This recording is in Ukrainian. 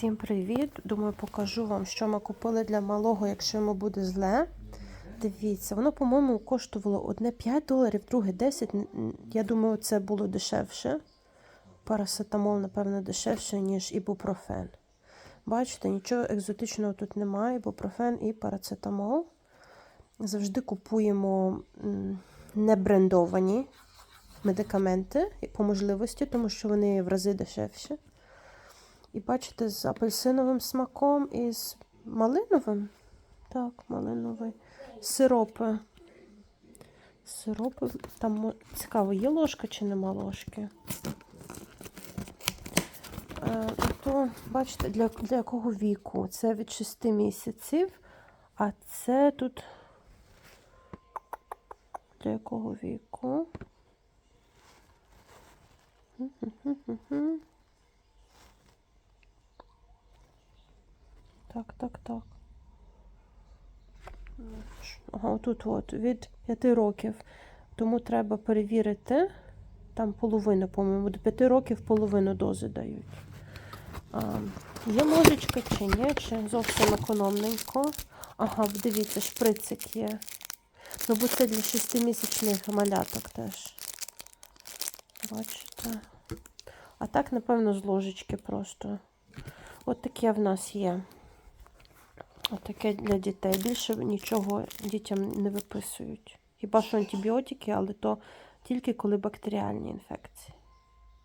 Всім привіт! Думаю, покажу вам, що ми купили для малого, якщо йому буде зле. Дивіться, воно, по-моєму, коштувало одне 5 доларів, друге 10. Н- н- Я думаю, це було дешевше. Парасетамол, напевно, дешевше, ніж ібупрофен. Бачите, нічого екзотичного тут немає. Ібупрофен і парацетамол. Завжди купуємо небрендовані медикаменти по можливості, тому що вони в рази дешевші. І бачите, з апельсиновим смаком і з малиновим. Так, малиновий. Сиропи. Сиропи. Там цікаво, є ложка чи нема ложки. Е, то, бачите, для, для якого віку? Це від 6 місяців, а це тут для якого віку? Так, так, так. Ага, тут от від 5 років. Тому треба перевірити. Там половину, по-моєму, до 5 років половину дози дають. Є ложечка чи ні, чи зовсім економненько. Ага, дивіться, шприцик є. Ну, це для 6-місячних маляток теж. Бачите? А так, напевно, з ложечки просто. От таке в нас є. Отаке для дітей. Більше нічого дітям не виписують. Хіба що антибіотики, але то тільки коли бактеріальні інфекції.